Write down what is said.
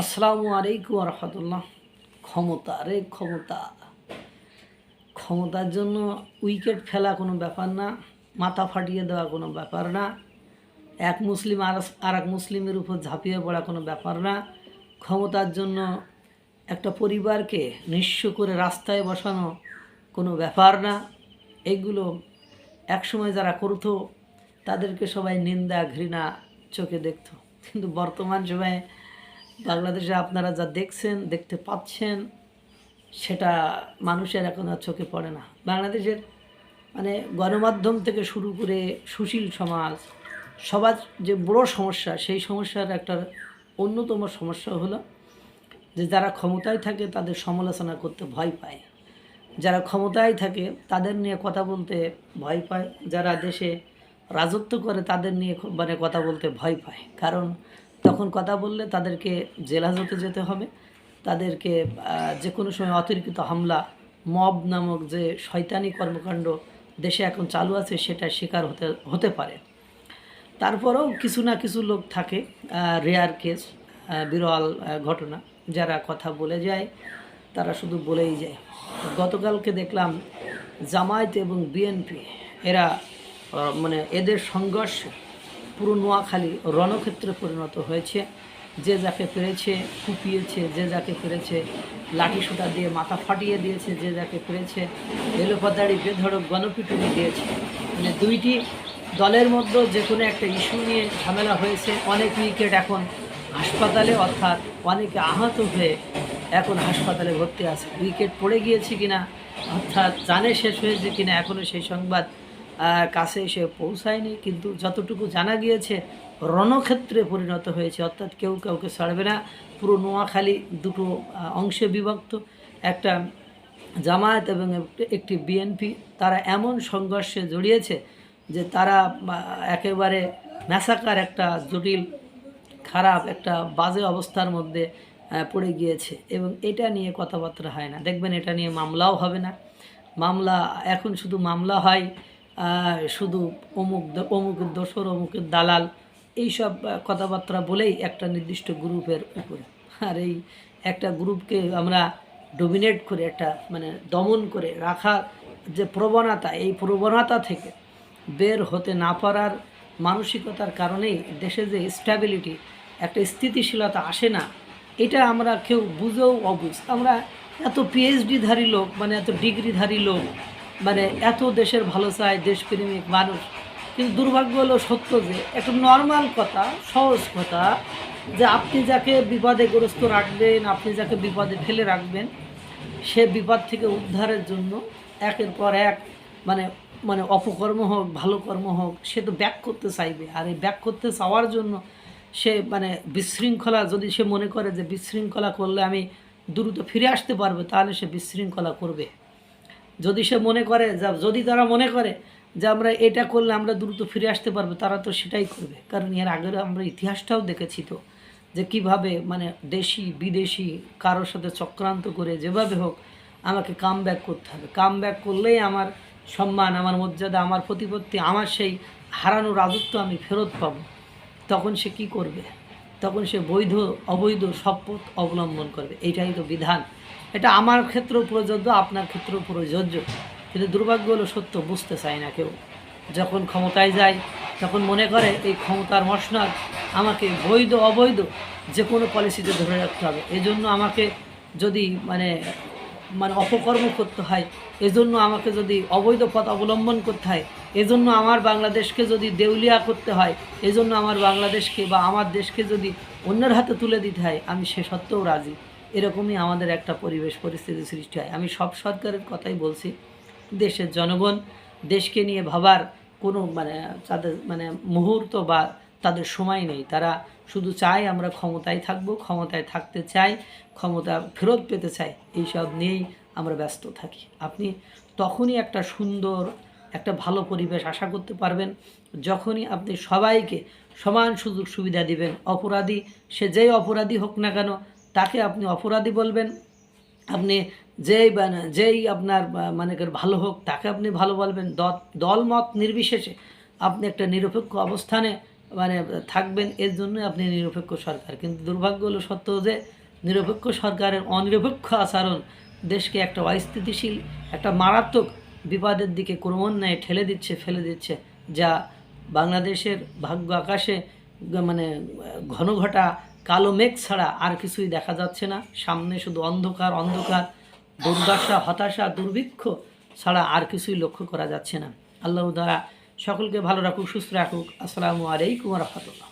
আসসালামু আলাইকুম রহমতুল্লাহ। ক্ষমতা রে, ক্ষমতা। ক্ষমতার জন্য উইকেট ফেলা কোনো ব্যাপার না, মাথা ফাটিয়ে দেওয়া কোনো ব্যাপার না, এক মুসলিম আর আর এক মুসলিমের উপর ঝাঁপিয়ে পড়া কোনো ব্যাপার না। ক্ষমতার জন্য একটা পরিবারকে নিঃস্ব করে রাস্তায় বসানো কোনো ব্যাপার না। এগুলো একসময় যারা করতো, তাদেরকে সবাই নিন্দা, ঘৃণা চোখে দেখতো। কিন্তু বর্তমান সময়ে বাংলাদেশে আপনারা যা দেখছেন, দেখতে পাচ্ছেন, সেটা মানুষের এখন আর চোখে পড়ে না। বাংলাদেশের মানে গণমাধ্যম থেকে শুরু করে সুশীল সমাজ, সবার যে বড় সমস্যা, সেই সমস্যার একটা অন্যতম সমস্যা হলো যে যারা ক্ষমতায় থাকে তাদের সমালোচনা করতে ভয় পায়। যারা ক্ষমতায় থাকে তাদের নিয়ে কথা বলতে ভয় পায়। যারা দেশে রাজত্ব করে তাদের নিয়ে মানে কথা বলতে ভয় পায়। কারণ তখন কথা বললে তাদেরকে জেল হাজতে যেতে হবে। তাদেরকে যে কোনো সময় অতিরিক্ত হামলা, মব নামক যে শয়তানি কর্মকাণ্ড দেশে এখন চালু আছে সেটা শিকার হতে হতে পারে। তারপরেও কিছু না কিছু লোক থাকে রেয়ার কেস বিরল ঘটনা। যারা কথা বলে যায়, তারা শুধু বলেই যায়। গতকালকে দেখলাম জামায়াত এবং বিএনপি, এরা মানে এদের সংঘর্ষ পুরো নোয়াখালী রণক্ষেত্রে পরিণত হয়েছে। যে যাকে পেরেছে, কুপিয়েছে, যে যাকে পেরেছে, লাঠি সুতা দিয়ে মাথা ফাটিয়ে দিয়েছে, যে যাকে পেরেছে এলোপাতাড়ি বেধড়ক, গণপিটুনি দিয়েছে। মানে দুইটি দলের মধ্যে যে কোনো একটা ইস্যু নিয়ে ঝামেলা হয়েছে। অনেক উইকেট এখন হাসপাতালে, অর্থাৎ অনেকে আহত হয়ে এখন হাসপাতালে ভর্তি আছে। উইকেট পড়ে গিয়েছে কিনা, অর্থাৎ জানে শেষ হয়েছে কিনা এখনও সেই সংবাদ কাছে এসে পৌঁছায়নি, কিন্তু যতটুকু জানা গিয়েছে, রণক্ষেত্রে পরিণত হয়েছে। অর্থাৎ কেউ কাউকে ছাড়বে না। পুরো নোয়াখালী দুটো অংশে বিভক্ত। একটা জামায়াত এবং একটি- বিএনপি। তারা এমন সংঘর্ষে জড়িয়েছে যে তারা একেবারে ম্যাসাকার একটা জটিল, খারাপ একটা বাজে অবস্থার মধ্যে পড়ে গিয়েছে। এবং এটা নিয়ে কথাবার্তা হয় না। দেখবেন এটা নিয়ে মামলাও হবে না। মামলা, এখন শুধু মামলা হয় শুধু অমুক অমুকের দোসর অমুকের দালাল, এইসব কথাবার্তা বলেই একটা নির্দিষ্ট গ্রুপের উপরে। আর এই একটা গ্রুপকে আমরা ডোমিনেট করে, একটা মানে দমন করে রাখার যে প্রবণতা, এই প্রবণতা থেকে বের হতে না পারার মানসিকতার কারণেই দেশে যে স্ট্যাবিলিটি একটা স্থিতিশীলতা আসে না, এটা আমরা কেউ বুঝেও অবুঝ। আমরা এত পিএইচডিধারী লোক মানে এত ডিগ্রিধারী লোক মানে এত দেশের ভালো চায়, দেশপ্রেমিক মানুষ। কিন্তু দুর্ভাগ্য হলো সত্য যে, একটা নর্মাল কথা, সহজ কথা, যে আপনি যাকে বিপদে গ্রস্ত রাখবেন, আপনি যাকে বিপদে ফেলে রাখবেন, সে বিপদ থেকে উদ্ধারের জন্য একের পর এক মানে মানে অপকর্ম হোক, ভালো কর্ম হোক, সে তো ব্যাক করতে চাইবে। আর এই ব্যাক করতে চাওয়ার জন্য সে মানে বিশৃঙ্খলা, যদি সে মনে করে যে বিশৃঙ্খলা করলে আমি দ্রুত ফিরে আসতে পারবে, তাহলে সে বিশৃঙ্খলা করবে। যদি সে মনে করে যা, যদি তারা মনে করে যে, আমরা এটা করলে আমরা দ্রুত ফিরে আসতে পারব, তারা তো সেটাই করবে। কারণ এর আগের আমরা ইতিহাসটাও দেখেছি তো, যে কীভাবে মানে দেশি, বিদেশি কারোর সাথে চক্রান্ত করে যেভাবে হোক আমাকে কাম ব্যাক করতে হবে। কাম ব্যাক করলেই আমার সম্মান, আমার মর্যাদা, আমার প্রতিপত্তি, আমার সেই হারানো রাজত্ব আমি ফেরত পাবো। তখন সে কি করবে? তখন সে বৈধ, অবৈধ সব পথ অবলম্বন করবে। এটাই তো বিধান। এটা আমার ক্ষেত্রেও প্রযোজ্য, আপনার ক্ষেত্রেও প্রযোজ্য। কিন্তু দুর্ভাগ্য হলো সত্য, বুঝতে চায় না কেউ। যখন ক্ষমতায় যায়, তখন মনে করে এই ক্ষমতার মশনার আমাকে বৈধ, অবৈধ যে কোনো পলিসিতে ধরে রাখতে হবে। এজন্য আমাকে যদি মানে মানে অপকর্ম করতে হয়, এজন্য আমাকে যদি অবৈধ পথ অবলম্বন করতে হয়, এজন্য আমার বাংলাদেশকে যদি দেউলিয়া করতে হয়, এজন্য আমার বাংলাদেশকে বা আমার দেশকে যদি অন্যের হাতে তুলে দিতে হয়, আমি সে সত্ত্বেও রাজি। এরকমই আমাদের একটা পরিবেশ, পরিস্থিতি সৃষ্টি হয়। আমি সব সরকারের কথাই বলছি। দেশের জনগণ দেশকে নিয়ে ভাবার কোনো মানে তাদের মানে মুহূর্ত বা তাদের সময় নেই। তারা শুধু চায় আমরা ক্ষমতায় থাকব, ক্ষমতায় থাকতে চাই, ক্ষমতা ফেরত পেতে চাই, এইসব নিয়েই আমরা ব্যস্ত থাকি। আপনি তখনই একটা সুন্দর, একটা ভালো পরিবেশ আশা করতে পারবেন। যখনই আপনি সবাইকে সমান সুযোগ সুবিধা দিবেন, অপরাধী সে যেই অপরাধী হোক না কেন তাকে আপনি অপরাধী বলবেন। আপনি যেই যেই আপনার মানে ভালো হোক, তাকে আপনি ভালো বলবেন। দল মত নির্বিশেষে আপনি একটা নিরপেক্ষ অবস্থানে মানে থাকবেন, এর জন্য আপনি নিরপেক্ষ সরকার। কিন্তু দুর্ভাগ্য হলো সত্য যে, নিরপেক্ষ সরকারের অনিরপেক্ষ আচরণ দেশকে একটা অস্থিতিশীল, একটা মারাত্মক বিপদের দিকে ক্রমান্বয়ে ঠেলে দিচ্ছে, ফেলে দিচ্ছে, যা বাংলাদেশের ভাগ্য আকাশে মানে ঘন ঘটা কালো মেঘ ছাড়া আর কিছুই দেখা যাচ্ছে না। সামনে শুধু অন্ধকার অন্ধকার, দুর্দশা, হতাশা, দুর্ভিক্ষ ছাড়া আর কিছুই লক্ষ্য করা যাচ্ছে না। আল্লাহ দ্বারা সকলকে ভালো রাখুক, সুস্থ রাখুক। আসসালামু আলাইকুম রহমতুল্লাহ।